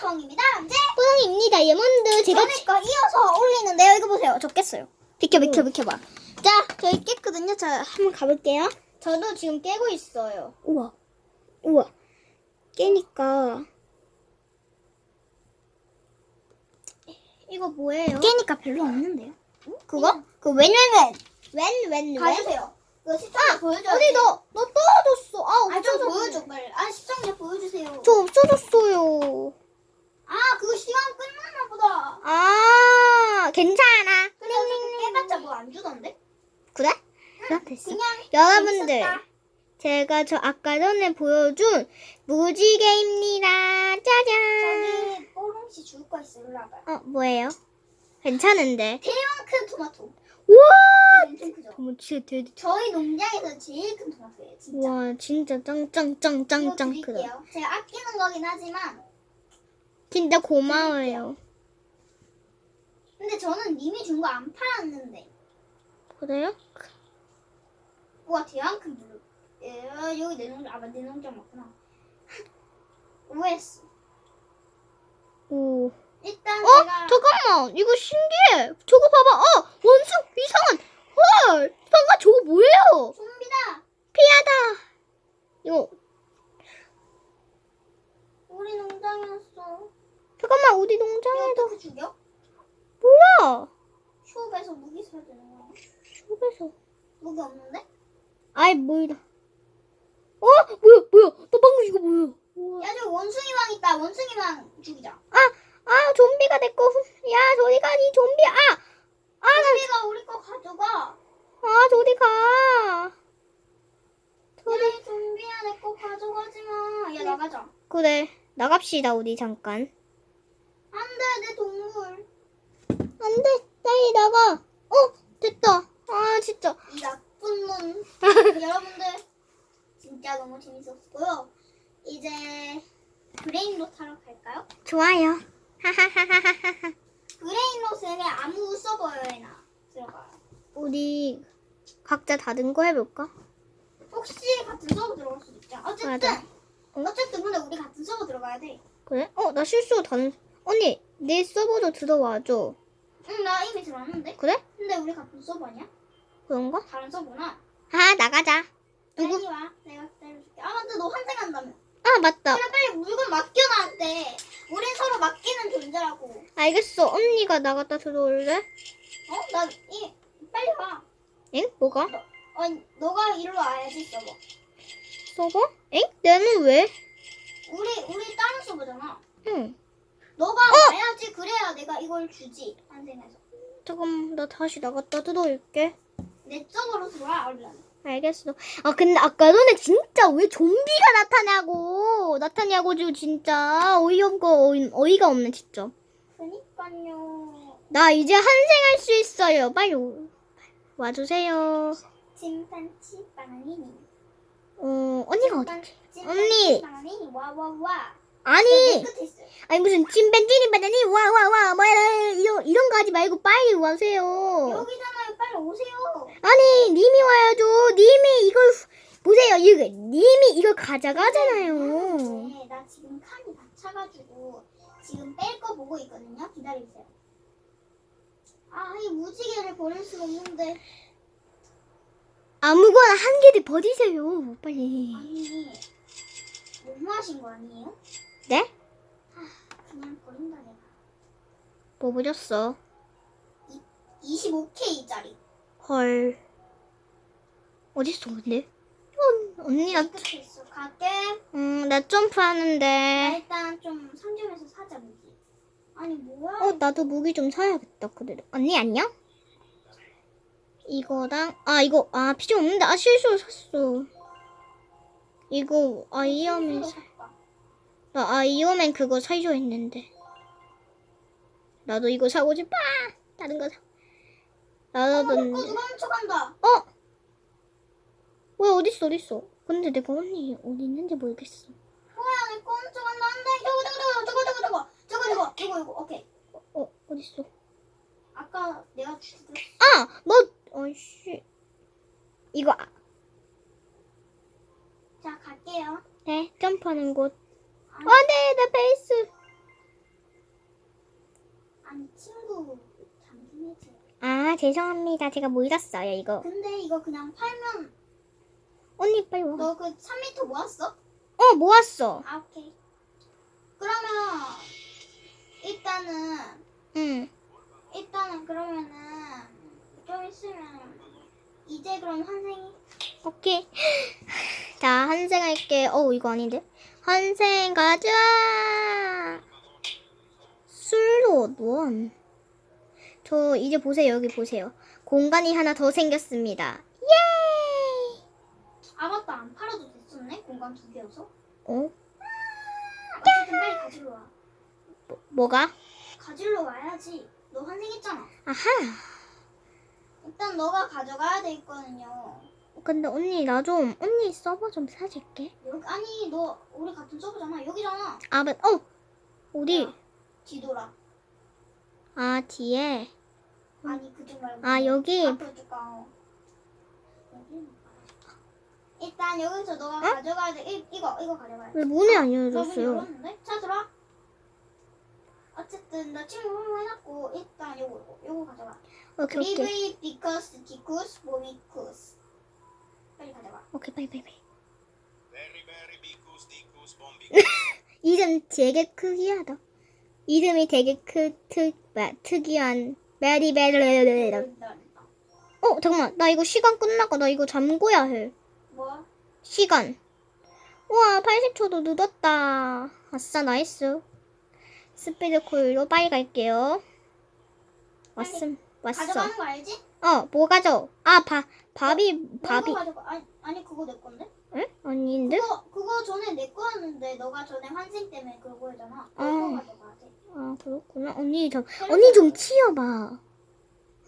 콩입니다. 이제 뿌랑입니다. 다이아몬드. 제가 거 이어서 올리는데요. 이거 보세요. 저 깼어요. 비켜 비켜 비켜봐. 자 저희 깼거든요. 자 한번 가볼게요. 저도 지금 깨고 있어요. 우와 우와 깨니까 이거 뭐예요? 깨니까 별로 없는데요. 그거? 그 웬웬웬 웬웬웬 봐주세요. 그거 시청자 보여줘야 어디 너너 떨어졌어. 아 아, 좀 없어졌어. 보여줘, 빨리. 아, 시청자 보여주세요. 저 없어졌어요. 아, 그거 시간 끝났나 보다. 아 괜찮아. 근데 어차피 깨봤자 뭐 안 주던데? 그래? 그럼 됐어. 그냥 여러분들. 제가 저 아까 전에 보여준 무지개입니다. 짜잔. 저기 뽀롱씨 죽을 거 있어. 일로 와봐요. 어 뭐예요? 괜찮은데. 대형 큰 토마토. 우와. 엄청 크죠? 어머 진짜 되게 저희 농장에서 제일 큰 토마토예요, 진짜. 와 진짜 이거 짱짱짱짱짱 크다. 드릴게요. 제가 아끼는 거긴 하지만 진짜 고마워요. 근데 저는 님이 준 거 안 팔았는데. 그래요? 우와, 대형 큰 블루. 예, 여기 내 농장, 아, 내 농장 맞구나. 오했어. 오. 일단 어? 제가 잠깐만 이거 신기해. 저거 봐봐. 어 원숭 이상한. 헐. 잠깐 저거 뭐예요? 좀비다. 피하다. 이거 우리 농장이었어. 잠깐만 우리 농장에도 어떻게 죽여? 뭐야? 숍에서 무기 사야 되는 거야. 숲에서. 무기 없는데? 아이 뭐야? 어 뭐야 뭐야? 너 방금 이거 뭐야? 야, 저기 원숭이 왕 있다. 원숭이 왕 죽이자. 아, 아, 좀비가 훔- 야, 저리 가, 니 좀비, 아! 아, 나, 좀비가 우리 거 가져가. 아, 저리 가. 저리. 야, 좀비야, 내 거 가져가지 마. 야, 나가자. 그래, 나갑시다, 우리 잠깐. 안 돼, 내 동물. 안 돼, 빨리 나가. 어, 됐다. 아, 진짜. 이 나쁜 놈. 여러분들, 진짜 너무 재밌었고요. 이제 브레인롯 하러 갈까요? 좋아요. 하하하하하하. 브레인롯은 아무 서버에 나 들어가요. 우리 각자 다른 거 해볼까? 혹시 같은 서버 들어갈 수도 있죠. 어쨌든, 맞아. 응? 어쨌든 근데 우리 같은 서버 들어가야 돼. 그래? 어, 나 실수로 다른, 언니, 내 서버도 들어와줘. 응, 나 이미 들어왔는데. 그래? 근데 우리 같은 서버 아니야? 그런가? 다른 서버나. 아, 나가자. 누구? 빨리 와. 내가 기다려줄게. 아, 근데 너 환생 한다며. 아, 맞다. 그래, 빨리 물건 맡겨 나한테. 우린 서로 맡기는 존재라고. 알겠어. 언니가 나갔다 들어올래? 어? 나, 이, 빨리 와. 응? 뭐가? 어, 너가 일로 와야지, 서버. 서버? 엥? 내는 왜? 우리, 우리 다른 서버잖아. 응. 너가 어! 와야지, 그래야 내가 이걸 주지. 환생해서. 잠깐만, 나 다시 나갔다 들어올게. 내 쪽으로 들어와, 얼른. 알겠어. 아, 근데 아까 전에 진짜 왜 좀비가 나타나고, 나타냐고, 지 진짜. 어이없고, 어이, 어이가 없네, 진짜. 그니까요. 나 이제 환생할 수 있어요. 빨리 오- 와주세요. 침팬치 바나니니. 어, 언니가 어디? 언니. 바나니니, 와, 와, 와. 아니, 끝에 있어요. 아니, 무슨 찐벤찐이 바다니, 와, 와, 와, 뭐, 이런, 이런 거 하지 말고 빨리 와세요. 빨리 오세요. 아니, 님이 와야죠. 님이 이걸, 후- 보세요. 이거, 님이 이걸 가져가잖아요. 네, 나 지금 칸이 다 차가지고 지금 뺄 거 보고 있거든요. 기다리세요. 아, 이 무지개를 버릴 수가 없는데. 아무거나 한 개를 버리세요. 빨리. 아니, 너무 하신 거 아니에요? 네? 그냥 버린다 내가. 뭐 버렸어? 25K짜리. 헐. 어딨어, 근데? 어, 언니, 나, 끝에 있어. 갈게. 음, 나 나 점프하는데. 일단 좀 상점에서 사자 무기. 아니 뭐야? 어, 나도 무기 좀 사야겠다, 그래도. 언니, 안녕? 이거랑, 아, 이거, 아, 필요 없는데. 아, 실수로 샀어. 이거, 아이언맨, 사, 나 아이언맨 그거 사줘 했는데. 나도 이거 사고 싶어. 다른 거 사. 어, 누가 훔쳐간다. 어? 왜 어딨어, 어딨어? 근데 내가 언니 어디 있는지 모르겠어. 뭐야 내거 훔쳐간다. 안 돼. 저거 저거 저거 저거 저거 저거 저거 저거 이거 이거 오케이. 어, 어딨어? 아까 내가 주스 아! 너, 어이씨. 이거, 아, 자 갈게요. 네, 점프하는 곳. 아, 아, 네, 나 베이스. 친구 잠좀 해줘. 아 죄송합니다. 제가 못 잃었어요 이거. 근데 이거 그냥 팔면 언니 빨리 와. 너 그 3m 모았어? 어 모았어. 아 오케이. 그러면 일단은 응. 일단은 그러면은 좀 있으면 이제 그럼 환생이 오케이. 자 한생 할게. 어 이거 아닌데. 한생 가자. 술로 원. 저 이제 보세요 여기 보세요. 공간이 하나 더 생겼습니다. 예. 아 맞다 안 팔아도 됐었네 공간 두 개여서 어 어쨌든 빨리 가지러 와 뭐가? 가지러 와야지 너 환생했잖아 아하. 일단 너가 가져가야 되거든요 근데 언니 나 좀 언니 서버 좀 사줄게. 여기 아니 너 우리 같은 서버잖아 여기잖아 아 맞. 어 어디? 야, 뒤돌아 아 뒤에. 아니 그쪽 말고 아 여기. 앞으로 쭉 가. 어. 여기. 일단 여기서 너가 어? 가져가야 돼 이, 이거 이거 가져가야 돼 왜 문이 안? 열었는데? 자 들어와 어쨌든 나 친구 홀로 해놨고 일단 요거 요거, 요거 가져가 오케이 오케이 리브이 비커스 디쿠스 모비쿠스 빨리 가져가 오케이 빨리 빨리 빨리. 이름 되게 특이하다. 이름이 되게 크, 특, 마, 특이한 메리베르. 어 잠깐만 나 이거 시간 끝나가 나 이거 잠궈야 해. 뭐? 시간. 우와 80초도 늦었다. 아싸 나이스. 스피드 콜로 빨리 갈게요. 왔음 왔어. 가져가는 거 알지? 어 뭐 가져? 아 바, 밥이 너 밥이. 이거 가져가 아니, 아니 그거 내 건데? 응? 아닌데? 그거 그거 전에 내 거였는데 너가 전에 환생 때문에 그거 했잖아 아. 너거 가져가 돼아 그렇구나. 언니 좀 언니 좀 치워봐.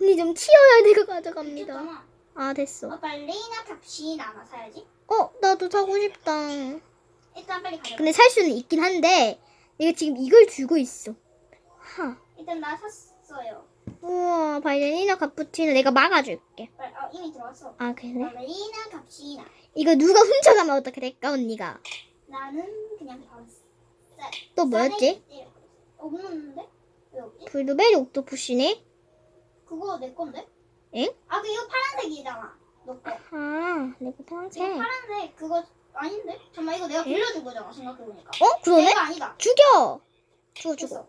언니 좀 치워야 내가 가져갑니다. 있잖아 아 됐어. 어 발레리나 값이 하나 사야지 어 나도 사고 싶다. 일단 빨리 가져가 근데 살 수는 있긴 한데 내가 지금 이걸 주고 있어. 하. 일단 나 샀어요 우와 발레리나 카푸치노 내가 막아줄게. 어, 이미 들어왔어 아 그래? 발레리나 나 이거 누가 훔쳐가면 어떻게 될까 언니가? 나는 그냥 봤어 또 뭐였지? 없는데? 왜 없지? 블루베리 옥토푸시네? 그거 내 건데? 엥? 아, 그 이거 파란색이잖아. 너 거. 아 내가 이거 파란색. 파란색 그거 아닌데? 잠깐만 이거 내가 빌려준 거잖아. 생각해보니까. 어 그러네? 내가 아니다. 죽여. 죽어 죽어.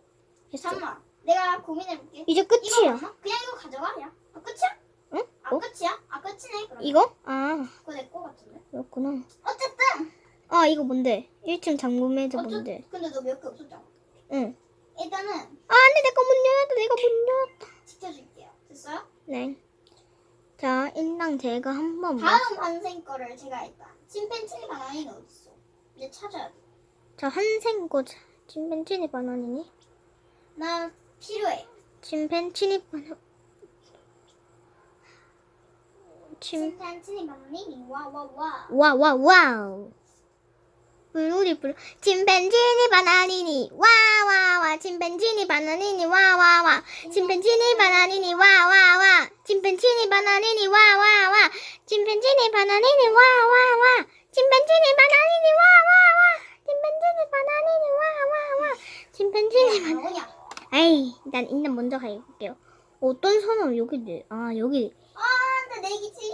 됐어. 잠깐만. 내가 고민해볼게. 이제 이거 끝이야. 그냥 이거 가져가. 야. 아, 끝이야? 응? 아, 어? 끝이야? 아, 끝이네. 그럼. 이거? 아 그거 내 거 같은데. 그렇구나. 어쨌든. 아 이거 뭔데? 1층 잠금해도 어쩌... 뭔데? 근데 너 몇 개 없었잖아. 응. 일단은 아 안돼 내가 문 열었다 내가 문 열었다. 지켜줄게요. 됐어요? 네. 자 일단 제가 한번 뭐... 다음 환생 거를 제가 일단. 침팬치 바나니는 어딨어? 이제 찾아야 돼. 자 한생고 침팬치니 바나니니? 나 필요해. 침팬치니 바나 침 침팬치 바나니? 와와와. 와와 와우. 블루리 블루 침팬지니 바나니니. 와와와. 침팬지니 바나니니. 와와와. 침팬지니 바나니니. 와와와. 침팬지니 바나니니. 와와와. 침팬지니 바나니니. 와와와. 침팬지니 바나니니. 와와와. 침팬지니 바나니니. 와와와. 침팬지니 바나 뭐냐? 에이 난 일단 먼저 가볼게요 어떤 선은 여기 있네 아 여기 아, 근데 내기지.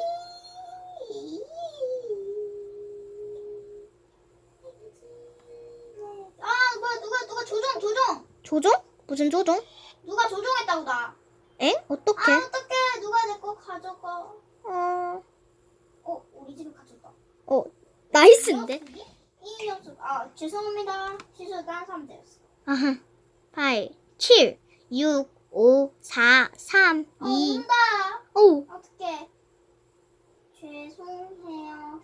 아, 뭐야, 누가, 누가 조종, 조종. 조종? 무슨 조종? 누가 조종했다고, 나. 엥? 어떻게? 아, 어떡해. 누가 내 거 가져가. 어... 어, 우리 집에 가졌다. 어 나이스인데? 이 녀석. 아, 죄송합니다. 실수 다른 사람 되었어. 아하. 8, 7, 6, 5, 4, 3, 어, 2. 온다. 오, 어떡해. 죄송해요.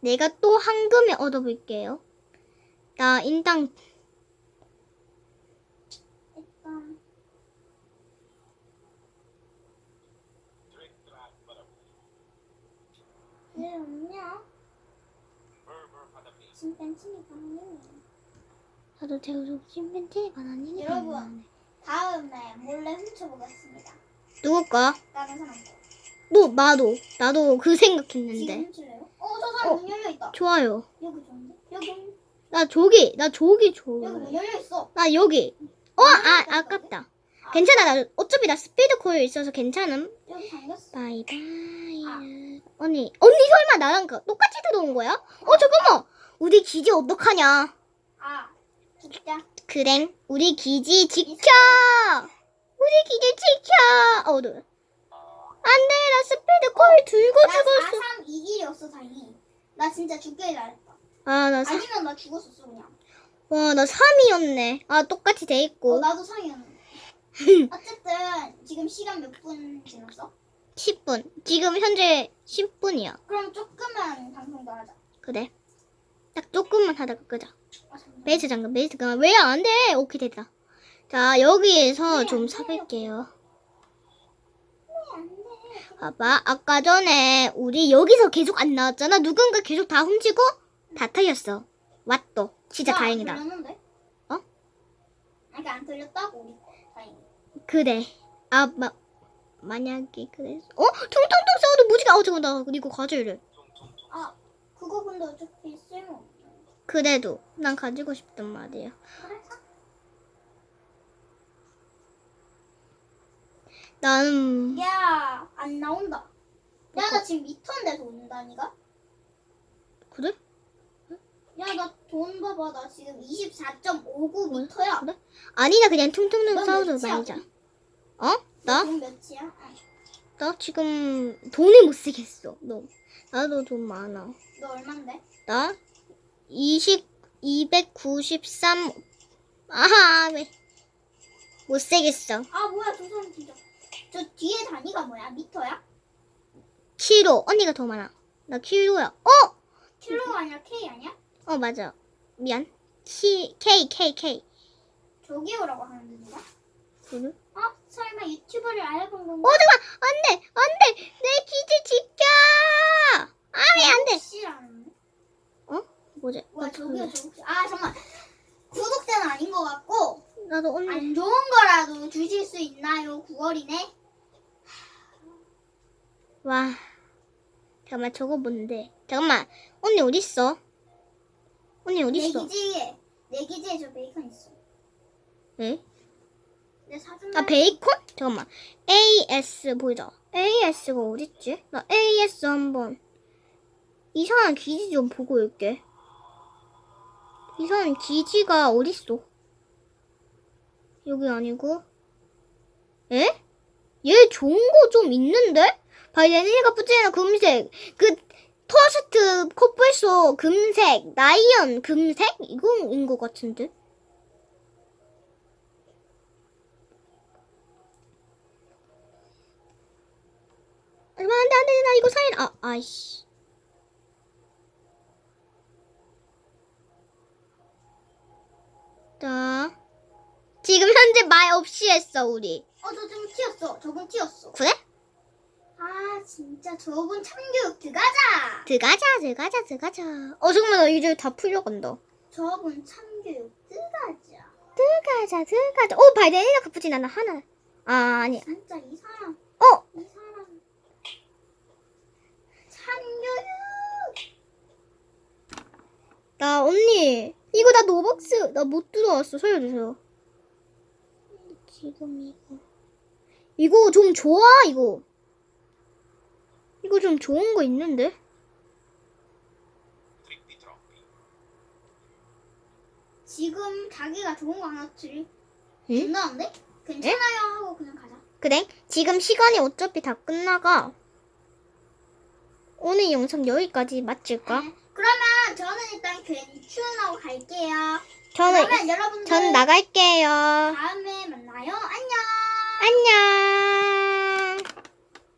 내가 또 황금을 얻어볼게요. 나 인당 일단. 왜 없냐? Padami. 침팬치니까 하네. 나도 제가 침팬지가 아니니까. 여러분. 다음에 몰래 훔쳐보겠습니다. 누구 거? 다른 사람 거. 너 나도 나도 그 지금 생각했는데. 훔칠래요? 어, 저 사람 어. 문 열려 있다. 좋아요. 여기 좋은데? 여기 나 저기 나 저기 여기 좋아. 문 열려 있어. 나 여기 어, 아, 아깝다. 괜찮아. 나 어차피 나 스피드 코일 있어서 괜찮음. 여기 잠겼어. 바이바이. 언니, 언니 설마 나랑 그- 똑같이 들어온 거야? 어, 잠깐만. 우리 기지 어떡하냐? 아, 진짜. 그래, 우리 기지 지켜. 우리 기지 지켜. 어, 너. 안 돼, 나 스피드 코일 들고 나 죽었어. 4, 3, 2, 1이었어, 다행히. 나 진짜 죽게 잘했다. 아, 나 사, 아니면 나 죽었었어, 그냥. 와, 나 3이었네. 아, 똑같이 돼 어, 있고. 나도 3이었는데. 어쨌든, 지금 시간 몇 분 지났어? 10분. 지금 현재 10분이야. 그럼 조금만 방송 더 하자. 그래. 딱 조금만 하다가 끄자. 아. 베이스 잠깐, 베이스 잠깐. 왜안 돼? 오케이, 됐다. 자, 여기에서 왜좀 돼. 봐봐. 아까 전에 우리 여기서 계속 안 나왔잖아. 누군가 계속 다 훔치고 다 틀렸어. 왔또. 진짜 나 다행이다. 안 들렸는데? 어? 아니, 안 들렸다고, 우리 거. 다행히. 그래. 아, 마, 만약에 그래서. 어? 퉁퉁퉁 사운드 무지가. 어, 잠깐, 나 이거 가져이래. 아, 그거 근데 어차피 쓸모 그래도 난 가지고 싶단 말이야. 그래. 나는 야, 안 나온다. 야, 나 지금 미터인데 돈 다니가? 그래? 야, 나 돈 봐봐. 나 지금 24.59 미터야. 그래? 아니나 그냥 퉁퉁퉁 넌? 말자. 어? 나? 돈 몇이야? 아, 나 지금 돈을 못 쓰겠어. 너. 나도 돈 많아. 너 얼만데? 나 20, 293. 아하, 왜? 못 쓰겠어. 아, 뭐야, 저 사람 진짜. 저 뒤에 단위가 뭐야? 미터야? 키로. 언니가 더 많아. 나 키로야. 어? 킬로가 아니라 K 아니야? 어, 맞아. 미안. 키, K, K, K. 저기요라고 하는데 누가? 그래? 어? 설마 유튜버를 알아본 어, 건가? 잠깐! 안 돼! 안 돼! 내 기지 지켜! 아, 왜 안 돼! 혹시라는 뭐지? 뭐야 어, 저기요 저 혹시 아 잠깐 구독자는 아닌 것 같고 나도 언니. 안 좋은 거라도 주실 수 있나요? 9월이네 와. 잠깐만, 저거 뭔데? 잠깐만. 언니 어딨어? 언니 내 어딨어? 기지에 내 기지에 저 베이컨 있어 에? 내 사준 아, 베이컨? 잠깐만. AS 보이자. AS가 어딨지? 나 AS 한번. 이상한 기지 좀 보고 올게. 이상한 기지가 어딨어? 여기 아니고. 에? 얘 좋은 거 좀 있는데? 바이데니가 뿌찌나 금색. 그, 토스트 코뿔소 금색. 나이언 금색? 이거인 것 같은데? 아, 안 돼, 안 돼, 나 이거 사인, 아, 아이씨. 자. 지금 현재 말 없이 했어, 우리. 어저 좀 튀었어 저분 튀었어 그래? 아 진짜 저분 참교육 들어가자 들어가자, 들어가자, 들어가자. 어, 잠깐만, 나 이제 다 풀려간다. 저분 참교육 들어가자 들어가자, 들어가자. 오, 바이데니나 카푸치나 나 하나. 아, 아니야. 진짜 이 사람 어, 이 사람 참교육 나 언니. 이거 나 노박스. 나 못 들어왔어. 살려주세요. 지금 이거. 이거 좀 좋아, 이거. 이거 좀 좋은 거 있는데? 지금 자기가 좋은 거 하나 들 응? 준다는데? 괜찮아요 하고 그냥 가자 그래? 지금 시간이 어차피 다 끝나가. 오늘 영상 여기까지 마칠까? 네. 그러면 저는 일단 괜춘하고 갈게요. 저는, 그러면 여러분들 전 나갈게요. 다음에 만나요. 안녕. 안녕.